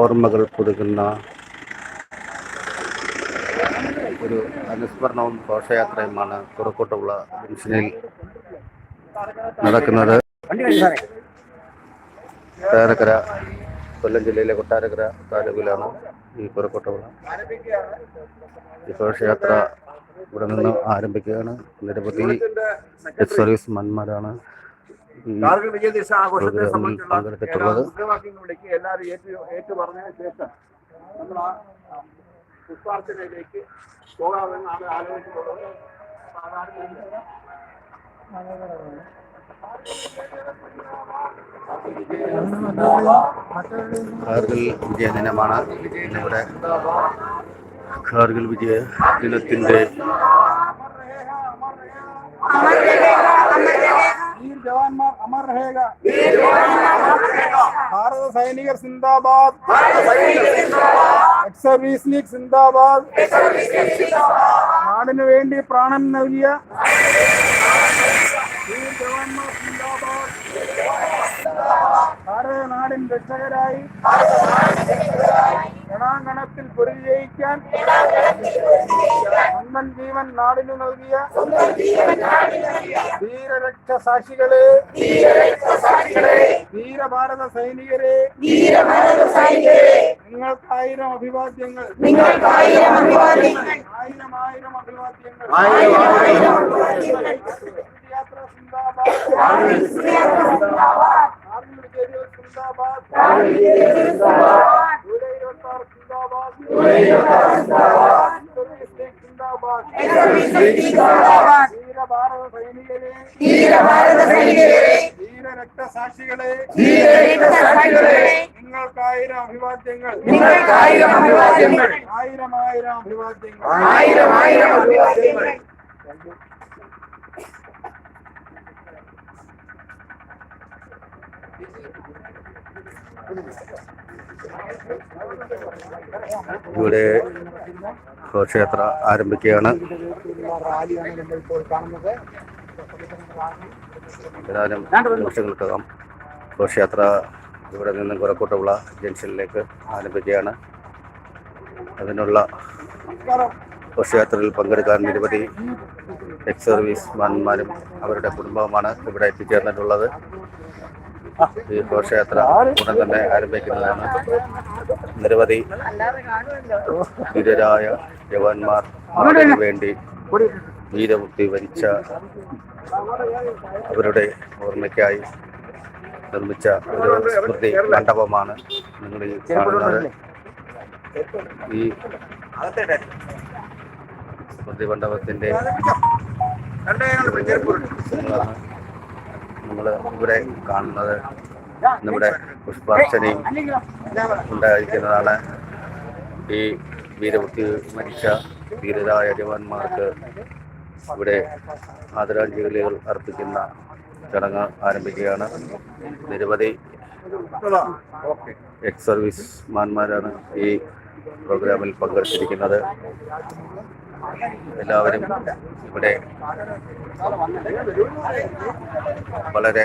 ഓർമ്മകൾ പുതുക്കുന്ന ഒരു അനുസ്മരണവും ഘോഷയാത്രയുമാണ് കുറക്കോട്ടുള്ള ജംഗ്ഷനിൽ നടക്കുന്നത്. കൊട്ടാരക്കര കൊല്ലം ജില്ലയിലെ കൊട്ടാരക്കര താലൂക്കിലാണ് ഈ പുറക്കോട്ടുള്ള ഈ ഘോഷയാത്ര ഇവിടെ നിന്ന് ആരംഭിക്കുകയാണ്. നിരവധി സർവീസ് മന്മാരാണ് കാർഗിൽ വിജയ ദിവസ ആഘോഷത്തെ സംബന്ധിച്ചുള്ള വിളിക്കുക എല്ലാവരും ഏറ്റു ഏറ്റു പറഞ്ഞതിന് ശേഷം നമ്മൾ ആ പുഷ്പാർച്ചനയിലേക്ക് പോകാമെന്നാണ് ആലോചിച്ചിട്ടുള്ളത്. സാധാരണ കാർഗിൽ വിജയ ദിനമാണ്. ഇന്നിവിടെ കാർഗിൽ വിജയ ദിനത്തിന്റെ വീർ ജവാന്മാർ അമർ രഹേഗ ഭാരത സൈനികർ സിന്ദാബാദ്. എക്സ് സർവീസ് ലീഗ് സിന്ദാബാദ്. നാടിനു വേണ്ടി പ്രാണൻ നൽകിയ വീർ ജവാന്മാർ സിന്ദാബാദ്. ഭാരത നാടിൻ രക്ഷകരായി. രണാങ്കണത്തിൽ പൊരുതി ജയിക്കാൻ സ്വന്തം ജീവൻ നാടിനു നൽകിയ ധീരരക്ഷസാക്ഷികളെ ധീരഭാരത സൈനികരെ നിങ്ങൾക്കായിരം അഭിവാദ്യങ്ങൾ ആയിരം ആയിരം അഭിവാദ്യങ്ങൾ. യാത്ര സിന്ദാബാദ് ആർമി വിജയ സിന്ദാബാദ് ജൂലൈ ഇരുപത്തി ആറ് സിന്ദാബാദ് സർവീസ് ലീഗ് സിന്ദാബാദ് ധീരഭാരത സൈനികരെ ധീരരക്തസാക്ഷികളെ നിങ്ങൾക്കായിരം അഭിവാദ്യങ്ങൾ. ആയിരം ആയിരം അഭിവാദ്യങ്ങൾ. ഇവിടെ ഘോഷയാത്ര ആരംഭിക്കുകയാണ്. ഏതാനും നിമിഷങ്ങൾക്കകം ഘോഷയാത്ര ഇവിടെ നിന്നും കുറക്കൂട്ടുള്ള ജംഗ്ഷനിലേക്ക് ആരംഭിക്കുകയാണ്. അതിനുള്ള ഘോഷയാത്രയിൽ പങ്കെടുക്കാൻ നിരവധി എക്സ് സർവീസ് മാന്മാരും അവരുടെ കുടുംബവുമാണ് ഇവിടെ എത്തിച്ചേർന്നിട്ടുള്ളത്. ഈ ഘോഷയാത്ര ഉടൻ തന്നെ ആരംഭിക്കുന്നതാണ്. നിരവധി ധീരരായ ജവാന്മാർ വേണ്ടി വീരമുക്തി വരിച്ച അവരുടെ ഓർമ്മയ്ക്കായി നിർമ്മിച്ച ഒരു സ്മൃതി മണ്ഡപമാണ് നിങ്ങൾ ഈ കാണുന്നത്. ഈ സ്മൃതി മണ്ഡപത്തിന്റെ നമ്മൾ ഇവിടെ കാണുന്നത് നമ്മുടെ പുഷ്പാർച്ചനയും ഉണ്ടായിരിക്കുന്നതാണ്. ഈ വീരവൃത്തി മരിച്ച വീരരായ ജവാന്മാർക്ക് ഇവിടെ ആദരാഞ്ജലികൾ അർപ്പിക്കുന്ന ചടങ്ങ് ആരംഭിക്കുകയാണ്. നിരവധി എക്സ് സർവീസ് മാന്മാരാണ് ഈ പ്രോഗ്രാമിൽ പങ്കെടുത്തിരിക്കുന്നത്. എല്ലാവരും ഇവിടെ വളരെ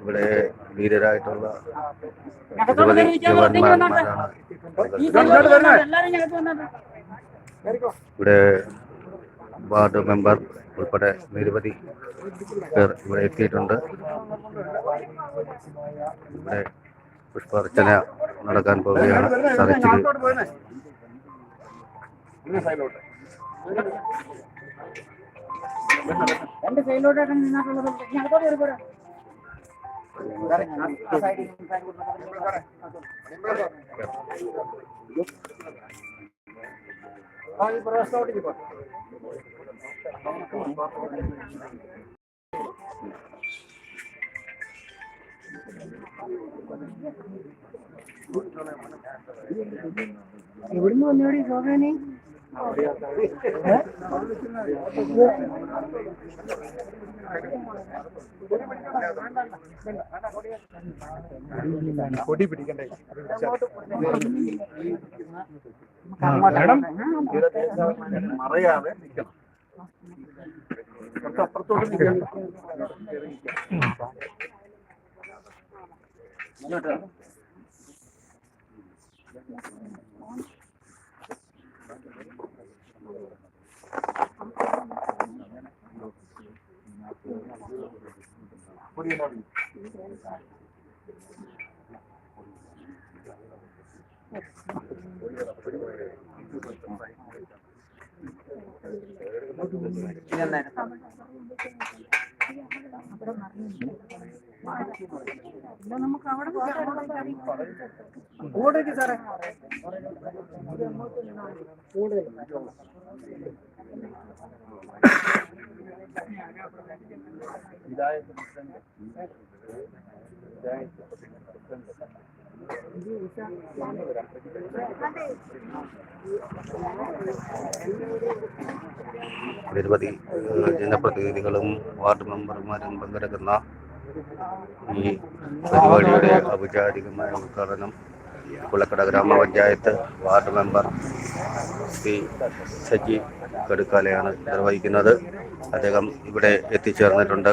ഇവിടെ വീരരായിട്ടുള്ള നിരവധി ജവാന്മാരാണ് ഇവിടെ വാർഡ് മെമ്പർ ഉൾപ്പെടെ നിരവധി പേർ ഇവിടെ എത്തിയിട്ടുണ്ട്. ഇവിടെ പുഷ്പാർച്ചന നടക്കാൻ പോവുകയാണ്. സരച്ചിൽ രണ്ട് സൈഡിലോട്ടാണ് നിന്നിട്ടുള്ളത് ഞങ്ങൾക്കോട് കയറിപ്പോരാ എവിടുന്ന് വന്നോടി ശോഭനെ കൊടി പിടിക്കണ്ടേ? മറയാതെ നിൽക്കണം. കുറച്ച് അപ്പുറത്തോട്ട് നിൽക്കാൻ ഇല്ല, നമുക്ക് അവിടെ കൂടേക്ക് സാറേ നിരവധി ജനപ്രതിനിധികളും വാർഡ് മെമ്പർമാരും പങ്കെടുക്കുന്ന ഈ പരിപാടിയുടെ ഔപചാരികമായ ഉദ്ഘാടനം കുളക്കട ഗ്രാമപഞ്ചായത്ത് വാർഡ് മെമ്പർ ശ്രീ സജി കടുക്കാലയാണ് നിർവഹിക്കുന്നത്. അദ്ദേഹം ഇവിടെ എത്തിച്ചേർന്നിട്ടുണ്ട്.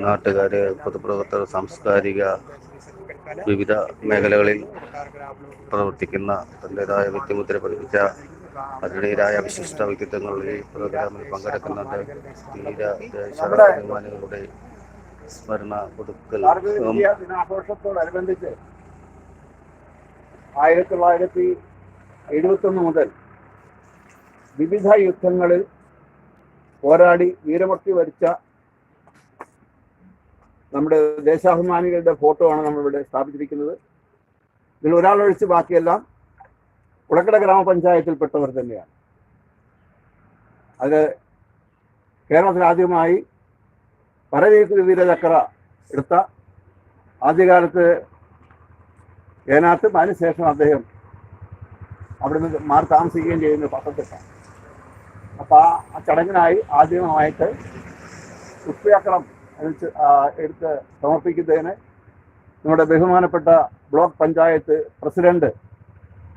നാട്ടുകാര് പൊതുപ്രവർത്തകർ സാംസ്കാരിക വിവിധ മേഖലകളിൽ പ്രവർത്തിക്കുന്ന തന്റെതായ വ്യക്തിമുദ്ര പതിപ്പിച്ച അതിനിടയിലായ വിശിഷ്ട വ്യക്തിത്വങ്ങൾ ഈ പ്രോഗ്രാമിൽ പങ്കെടുക്കുന്നുണ്ട്. തീര ദേശാഭിമാനികളുടെ സ്മരണ പുതുക്കൽ ദിനാഘോഷത്തോടനുബന്ധിച്ച് ആയിരത്തി തൊള്ളായിരത്തി എഴുപത്തി ഒന്ന് മുതൽ വിവിധ യുദ്ധങ്ങളിൽ പോരാടി വീരമൃത്യു വരിച്ച നമ്മുടെ ദേശാഭിമാനികളുടെ ഫോട്ടോ ആണ് നമ്മളിവിടെ സ്ഥാപിച്ചിരിക്കുന്നത്. ഇതിൽ ഒരാളൊഴിച്ച് ബാക്കിയെല്ലാം കുളക്കട ഗ്രാമപഞ്ചായത്തിൽപ്പെട്ടവർ തന്നെയാണ്. അത് കേരളത്തിൽ ആദ്യമായി പരവീക്ക് വീരചക്ര എടുത്ത ആദ്യകാലത്ത് ഏനാത്തും അതിനുശേഷം അദ്ദേഹം അവിടെ നിന്ന് മാറി താമസിക്കുകയും ചെയ്യുന്ന പത്തനംതിട്ട അപ്പൊ ആ ചടങ്ങിനായി ആദ്യമായിട്ട് പുഷ്പചക്രം എടുത്ത് ആ, എടുത്ത് സമർപ്പിക്കുന്നതിന് നമ്മുടെ ബഹുമാനപ്പെട്ട block panchayat president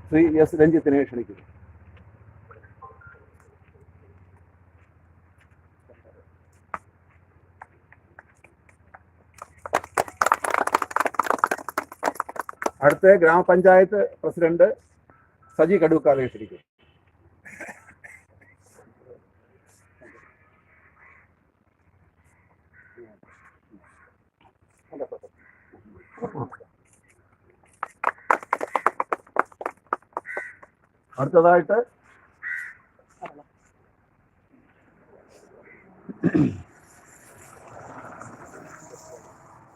Shri S രഞ്ജിത്തിനെ ക്ഷണിക്കുന്നു അടുത്ത ഗ്രാമപഞ്ചായത്ത് പ്രസിഡന്റ് സജി കടൂക്കാലെ ക്ഷണിക്കുന്നു അടുത്തതായിട്ട്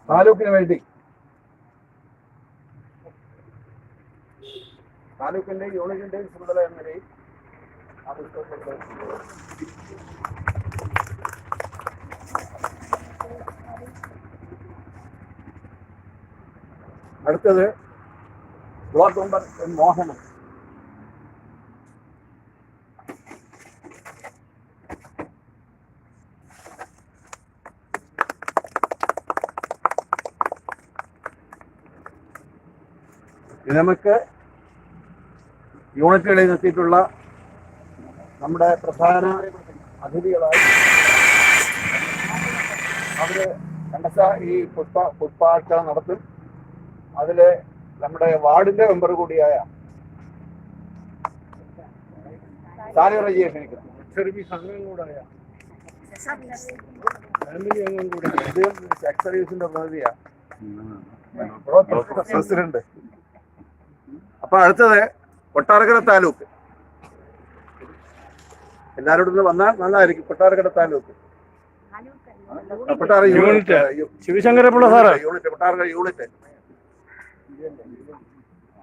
താലൂക്കിന് വേണ്ടി താലൂക്കിന്റെയും യൂണിറ്റിന്റെയും ചുമതല എന്ന നിലയിൽ അടുത്തത് ബ്ലോക്ക് മെമ്പർ എൻ മോഹനൻ. നമുക്ക് യൂണിറ്റുകളിൽ നിർത്തിയിട്ടുള്ള നമ്മുടെ പ്രധാന അതിഥികളായി അവർ കണ്ടസ ഈ പുഷ്പ പുഷ്പാർച്ച നടത്തും. അതിൽ നമ്മുടെ വാർഡിന്റെ മെമ്പർ കൂടിയായ സാരി റജിയെ ക്ഷണിക്കുന്നു. സർവീസ് കൂടായ ഫാമിലി അംഗം കൂടെ സർവീസിന്റെ പ്രസിഡന്റ്. അപ്പൊ അടുത്തത് കൊട്ടാരക്കര താലൂക്ക്. എല്ലാരോടും വന്നാൽ നല്ലതായിരിക്കും. കൊട്ടാരക്കര താലൂക്ക്. കൊട്ടാര unit. Sivasankarapillai sir. Unit. Kottarakkara unit.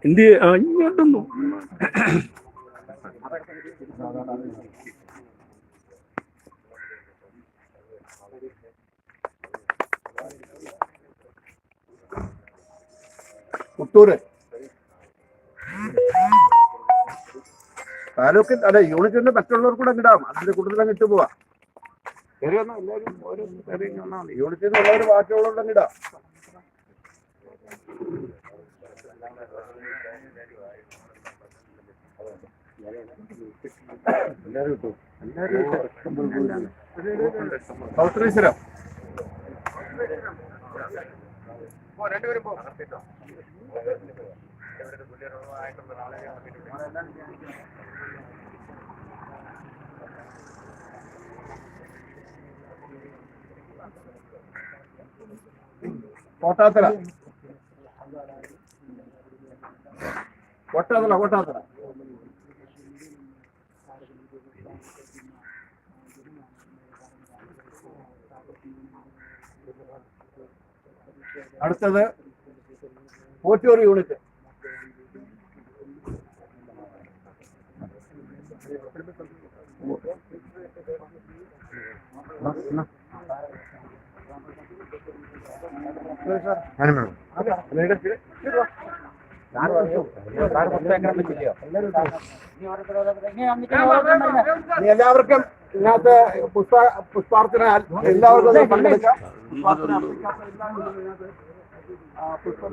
എന്ത് ഇങ്ങോട്ടൊന്നു. പുത്തൂര്. താലൂക്കിൽ അതെ യൂണിറ്റിന് മറ്റുള്ളവർ കൂടെ ഇടാം അതിന്റെ കൂടുതൽ അങ്ങ് ഇട്ട് പോവാ. കയറി എല്ലാവരും ഒരു കയറി ഇങ്ങ് വന്നാ മതി. യൂണിറ്റിൽ നിന്നുള്ളവർ ബാക്കിയുള്ളവരുടെ അങ്ങ് ഇടാം പൗത്രീശ്വരം കോട്ടാത്തല കോട്ടാത്തല കോട്ടാത്തല അടുത്തത് പോറ്റൂർ യൂണിറ്റ് എല്ലാവർക്കും ഇതിനകത്ത് പുഷ്പ പുഷ്പാർച്ചന എല്ലാവർക്കും പങ്കെടുക്കാം. പുഷ്പാർച്ചന എല്ലാവരും ഇതിനകത്ത് ആ, പുഷ്പം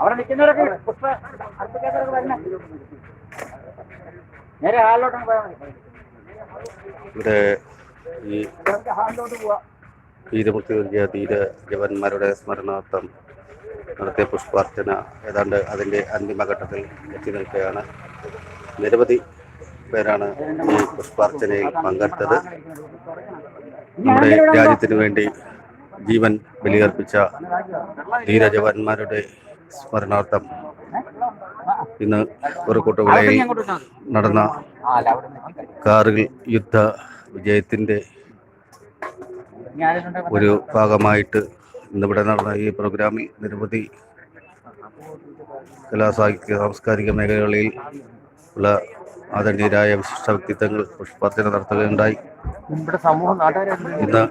അവിടെ നിൽക്കുന്നവരൊക്കെ പുഷ്പ അർപ്പിക്കാത്തവരൊക്കെ വരണേ നേരെ ഹാളിലോട്ട് പോയാൽ മതി. ഇവിടെ ഈ ഹാളിലോട്ട് പോവാം. വീരമുക്തി നൽകിയ ധീര ജവാന്മാരുടെ സ്മരണാർത്ഥം നടത്തിയ പുഷ്പാർച്ചന ഏതാണ്ട് അതിന്റെ അന്തിമഘട്ടത്തിൽ എത്തി നിൽക്കുകയാണ്. നിരവധി പേരാണ് ഈ പുഷ്പാർച്ചനയിൽ പങ്കെടുത്തത്. നമ്മുടെ രാജ്യത്തിന് വേണ്ടി ജീവൻ ബലിയർപ്പിച്ച ധീരജവാന്മാരുടെ സ്മരണാർത്ഥം ഇന്ന് ഒരു കുറുക്കോട്ടുവിളയിൽ നടന്ന കാർഗിൽ യുദ്ധ വിജയത്തിന്റെ ഒരു ഭാഗമായിട്ട് ഇന്നിവിടെ നടന്ന ഈ പ്രോഗ്രാമിൽ നിരവധി കലാസാഹിത്യ സാംസ്കാരിക മേഖലകളിൽ ഉള്ള ആദരണീയരായ വിശിഷ്ട വ്യക്തിത്വങ്ങൾ പുഷ്പാർച്ചന നടത്തുകയുണ്ടായി. നമ്മുടെ സമൂഹം ഇന്ന്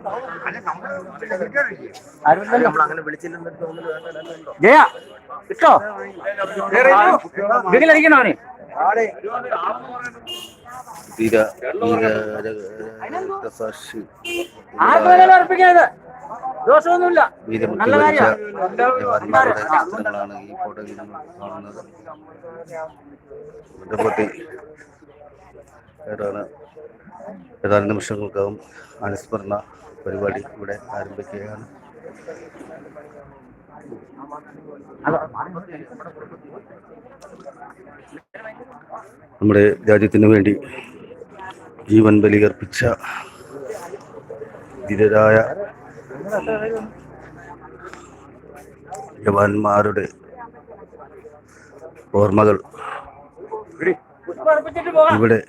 ജയ കിട്ടോ ഇതിലടിക്കണോ ധീര ദോഷമൊന്നുമില്ല. ചിത്രങ്ങളാണ് ഈ ഫോട്ടോയിൽ നമ്മൾ കാണുന്നത്. നിരവധി ഏതാണ്? ഏതാനും നിമിഷങ്ങൾക്കകം അനുസ്മരണ പരിപാടി ഇവിടെ ആരംഭിക്കുകയാണ്. നമ്മുടെ രാജ്യത്തിന് വേണ്ടി ജീവൻ ബലിയർപ്പിച്ച ധീരരായ ജവാന്മാരുടെ ഓർമ്മകൾ ഇവിടെ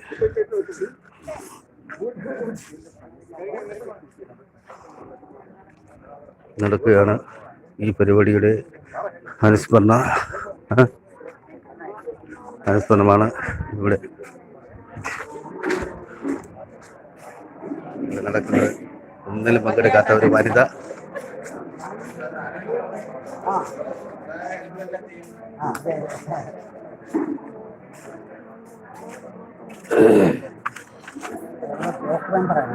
നടക്കുകയാണ്. ഈ പരിപാടിയുടെ അനുസ്മരണ അനുസ്മരണമാണ് ഇവിടെ നടക്കുന്നത്. ഒന്നിലും പങ്കെടുക്കാത്ത ഒരു വനിത.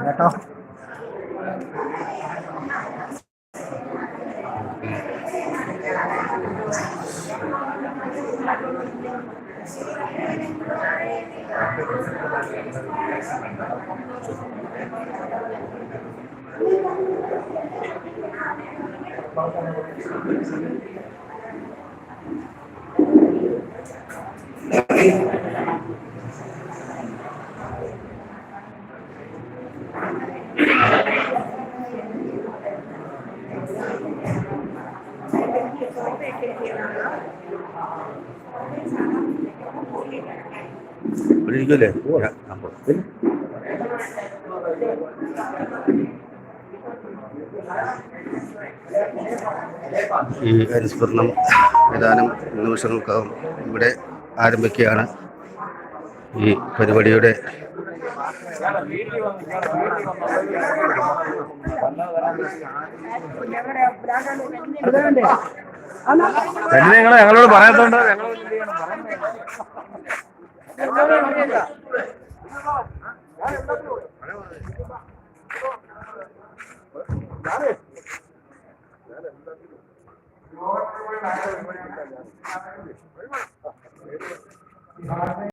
കേട്ടോ ഇവിടെ ഇരിക്കുമല്ലേ പോകാം. ഈ അനുസ്മരണം ഏതാനും നിമിഷങ്ങൾക്കകം ഇവിടെ ആരംഭിക്കുകയാണ്. ഈ പരിപാടിയുടെ ഞങ്ങളോട് പറയാത്തോണ്ട് ഞങ്ങൾ 何だ?